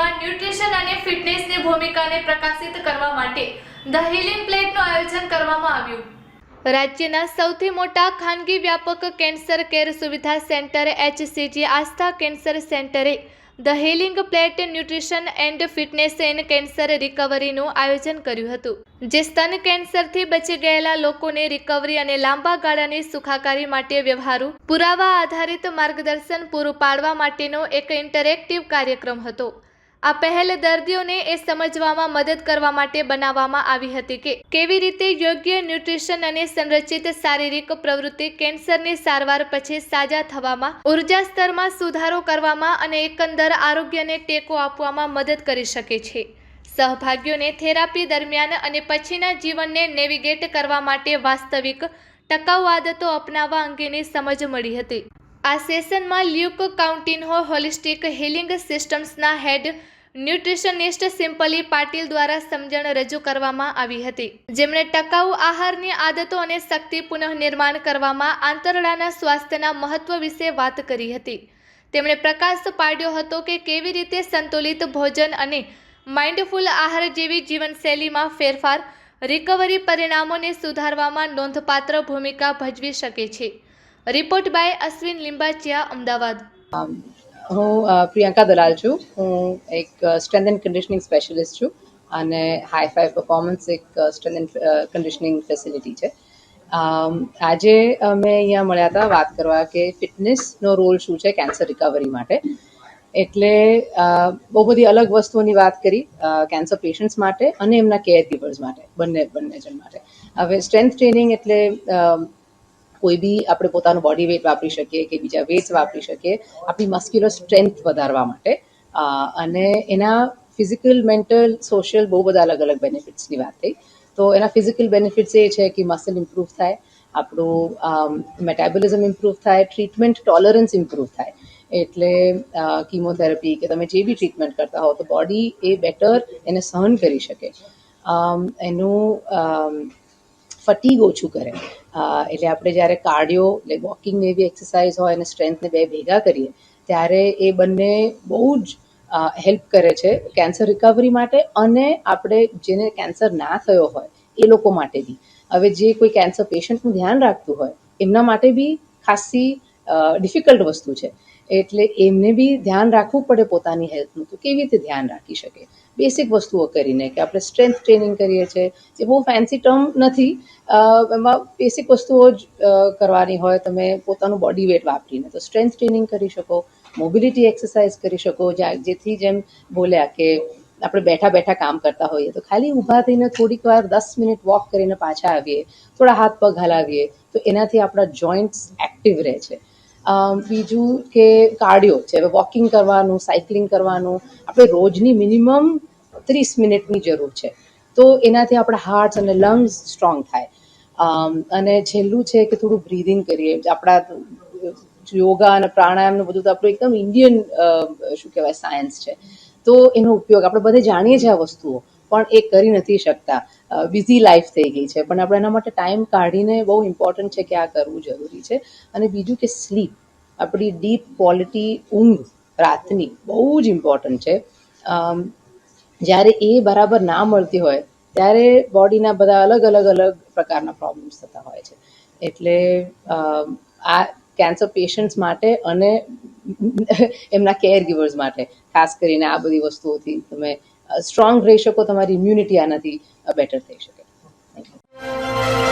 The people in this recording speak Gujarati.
જીવનમાં ન્યુટ્રિશન અને ફિટનેસની ભૂમિકાને પ્રકાશિત કરવા માટે ધ હિલિંગ પ્લેટનું આયોજન કરવામાં આવ્યું. રાજ્યના સૌથી મોટા ખાનગી વ્યાપક કેન્સર કેર સુવિધા centre HCG Aastha cancer સેન્ટરે the healing plate nutrition and fitness and cancer રિકવરીનું આયોજન કર્યું હતું, જે સ્તન કેન્સરથી બચી ગયેલા લોકોને રિકવરી અને લાંબા ગાળાની સુખાકારી માટે વ્યવહારુ પુરાવા આધારિત માર્ગદર્શન પૂરું પાડવા માટેનો એક ઇન્ટરેક્ટિવ કાર્યક્રમ હતો. આ પહેલ દર્દીઓને એ સમજવામાં મદદ કરવા માટે બનાવવામાં આવી હતી કે કેવી રીતે યોગ્ય ન્યુટ્રિશન અને સંરચિત શારીરિક પ્રવૃત્તિ કેન્સરની સારવાર પછી સાજા થવામાં, ઊર્જા સ્તરમાં સુધારો કરવામાં અને એકંદર આરોગ્યને ટેકો આપવામાં મદદ કરી શકે છે. સહભાગીઓને થેરાપી દરમિયાન અને પછીના જીવનને નેવિગેટ કરવા માટે વાસ્તવિક ટકાઉ આદતો અપનાવવા અંગેની સમજ મળી હતી. આ સેશનમાં લ્યુક કાઉન્ટિન્હો હોલિસ્ટિક હિલિંગ સિસ્ટમ્સના હેડ ન્યુટ્રિશનિસ્ટ સિમ્પલી પાટીલ દ્વારા સમજણ રજૂ કરવામાં આવી હતી. જેમણે ટકાઉ આહારની આદતો અને શક્તિ પુનઃનિર્માણ કરવામાં આંતરડાના સ્વાસ્થ્યના મહત્વ વિશે વાત કરી હતી. તેમણે પ્રકાશ પાડ્યો હતો કે કેવી રીતે સંતુલિત ભોજન અને માઇન્ડફુલ આહાર જેવી જીવનશૈલીમાં ફેરફાર, રિકવરી પરિણામોને સુધારવામાં નોંધપાત્ર ભૂમિકા ભજવી શકે છે. Report by Ashwin Limbachiya, Ahmedabad. હું પ્રિયંકા દલાલ છું. હું એક સ્ટ્રેન્થ એન્ડ કન્ડિશનિંગ સ્પેશિયલિસ્ટ છું અને હાઈ ફાઈ પરફોર્મન્સ એક સ્ટ્રેન્થ એન્ડ કન્ડિશનિંગ ફેસિલિટી છે. આજે અમે અહીંયા મળ્યા હતા વાત કરવા કે ફિટનેસનો રોલ શું છે કેન્સર રિકવરી માટે. એટલે બહુ બધી અલગ વસ્તુઓની વાત કરી કેન્સર પેશન્ટ્સ માટે અને એમના કેર ગીવર્સ માટે, બંને બંને જણ માટે. હવે સ્ટ્રેન્થ ટ્રેનિંગ એટલે કોઈ બી આપણે પોતાનું બોડી વેટ વાપરી શકીએ કે બીજા વેઇટ્સ વાપરી શકીએ, આપણી મસ્ક્યુલર સ્ટ્રેન્થ વધારવા માટે. અને એના ફિઝિકલ મેન્ટલ સોશિયલ બહુ બધા અલગ અલગ બેનિફિટ્સની વાત થઈ. તો એના ફિઝિકલ બેનિફિટ્સ એ છે કે મસલ ઇમ્પ્રૂવ થાય, આપણું મેટાબોલિઝમ ઇમ્પ્રૂવ થાય ટ્રીટમેન્ટ ટોલરન્સ ઇમ્પ્રૂવ થાય. એટલે કીમોથેરાપી કે તમે જે બી ટ્રીટમેન્ટ કરતા હો તો બોડી એ બેટર એને સહન કરી શકે. એનું ફટીગ ઓછું કરે. એટલે આપણે જ્યારે કાર્ડિયો એટલે વોકિંગ એવી એક્સરસાઇઝ હોય અને સ્ટ્રેન્થને બે ભેગા કરીએ, ત્યારે એ બંને બહુ જ હેલ્પ કરે છે કેન્સર રિકવરી માટે અને આપણે જેને કેન્સર ના થયો હોય, એ લોકો માટે બી. હવે જે કોઈ કેન્સર પેશન્ટનું ધ્યાન રાખતું હોય, એમના માટે બી ખાસી ડિફિકલ્ટ વસ્તુ છે. એટલે એમને બી ધ્યાન રાખવું પડે પોતાની હેલ્થનું તો કેવી રીતે ધ્યાન રાખી શકે. બેસિક વસ્તુઓ કરીને કે આપણે સ્ટ્રેન્થ ટ્રેનિંગ કરીએ છીએ જે બહુ ફેન્સી ટર્મ નથી. એમાં બેસિક વસ્તુઓ જ કરવાની હોય, તમે પોતાનું બોડી વેટ વાપરીને તો સ્ટ્રેન્થ ટ્રેનિંગ કરી શકો મોબિલિટી એક્સરસાઇઝ કરી શકો. જેથી જેમ બોલ્યા કે આપણે બેઠા બેઠા કામ કરતા હોઈએ, તો ખાલી ઊભા થઈને થોડીક વાર દસ મિનિટ વોક કરીને પાછા આવીએ, થોડા હાથ પગ હલાવીએ, તો એનાથી આપણા જોઈન્ટ્સ એક્ટિવ રહે છે. બીજું કે કાર્ડિયો છે હવે વોકિંગ કરવાનું સાયકલિંગ કરવાનું, આપણે રોજની મિનિમમ ત્રીસ મિનિટની જરૂર છે. તો એનાથી આપણા હાર્ટ અને લંગ્સ સ્ટ્રોંગ થાય. અને છેલ્લું છે કે થોડું બ્રીધિંગ કરીએ. આપણા, યોગા અને પ્રાણાયામનું બધું તો આપણું એકદમ ઇન્ડિયન શું કહેવાય સાયન્સ છે. તો એનો ઉપયોગ, આપણે બધે જાણીએ છીએ આ વસ્તુઓ. પણ એ કરી નથી શકતા. બિઝી લાઈફ થઈ ગઈ છે. પણ આપણે એના માટે ટાઈમ કાઢીને બહુ ઇમ્પોર્ટન્ટ છે કે આ કરવું જરૂરી છે. અને બીજું કે સ્લીપ આપણી ડીપ ક્વોલિટી ઊંઘ રાતની બહુ જ ઇમ્પોર્ટન્ટ છે. જ્યારે એ બરાબર ના મળતી હોય, ત્યારે બોડીના બધા અલગ અલગ અલગ પ્રકારના પ્રોબ્લેમ્સ થતા હોય છે. એટલે આ કેન્સર પેશન્ટ્સ માટે અને એમના કેર ગીવર્સ માટે, ખાસ કરીને આ બધી વસ્તુઓથી તમે સ્ટ્રોંગ રહી શકો તમારી ઇમ્યુનિટી આનાથી બેટર થઈ શકે થેન્ક you.